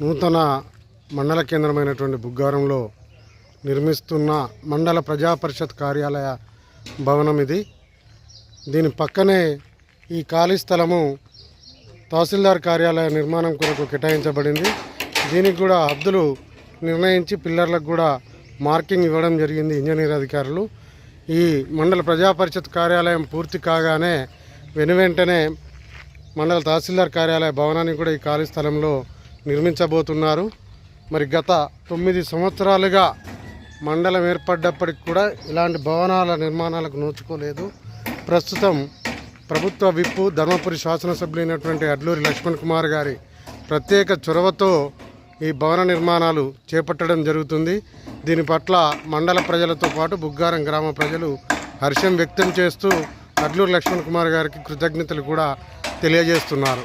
నూతన మండల కేంద్రమైనటువంటి బుగ్గారంలో నిర్మిస్తున్న మండల ప్రజా పరిషత్ కార్యాలయ భవనం ఇది. దీని పక్కనే ఈ ఖాళీ స్థలము తహసీల్దార్ కార్యాలయ నిర్మాణం కొరకు కేటాయించబడింది. దీనికి కూడా హద్దులు నిర్ణయించి పిల్లర్లకు కూడా మార్కింగ్ ఇవ్వడం జరిగింది ఇంజనీర్ అధికారులు. ఈ మండల ప్రజా పరిషత్ కార్యాలయం పూర్తి కాగానే వెనువెంటనే మండల తహసీల్దార్ కార్యాలయ భవనాన్ని కూడా ఈ ఖాళీ స్థలంలో నిర్మించబోతున్నారు. మరి గత తొమ్మిది సంవత్సరాలుగా మండలం ఏర్పడ్డప్పటికి కూడా ఇలాంటి భవనాల నిర్మాణాలకు నోచుకోలేదు. ప్రస్తుతం ప్రభుత్వ విప్పు ధర్మపురి శాసనసభ్యులైనటువంటి అడ్లూరి లక్ష్మణ్ కుమార్ గారి ప్రత్యేక చొరవతో ఈ భవన నిర్మాణాలు చేపట్టడం జరుగుతుంది. దీని పట్ల మండల ప్రజలతో పాటు బుగ్గారం గ్రామ ప్రజలు హర్షం వ్యక్తం చేస్తూ అడ్లూరు లక్ష్మణ్ కుమార్ గారికి కృతజ్ఞతలు కూడా తెలియజేస్తున్నారు.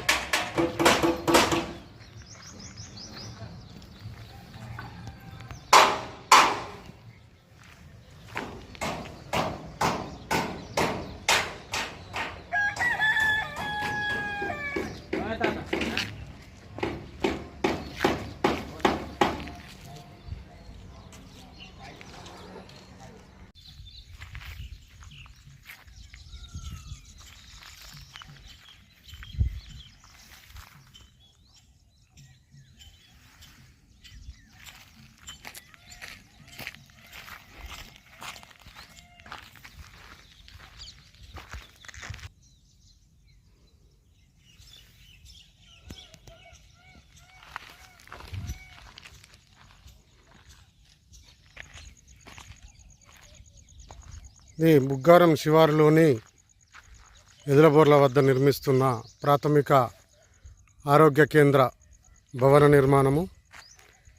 ఇది బుగ్గారం శివారులోని ఎదులబోర్ల వద్ద నిర్మిస్తున్న ప్రాథమిక ఆరోగ్య కేంద్ర భవన నిర్మాణము.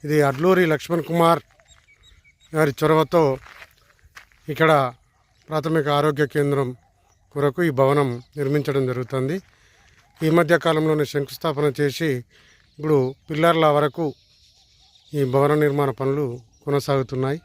ఇది అడ్లూరి లక్ష్మణ్ కుమార్ గారి చొరవతో ఇక్కడ ప్రాథమిక ఆరోగ్య కేంద్రం కొరకు ఈ భవనం నిర్మించడం జరుగుతుంది. ఈ మధ్య కాలంలోనే శంకుస్థాపన చేసి ఇప్పుడు పిల్లర్ల వరకు ఈ భవన నిర్మాణ పనులు కొనసాగుతున్నాయి.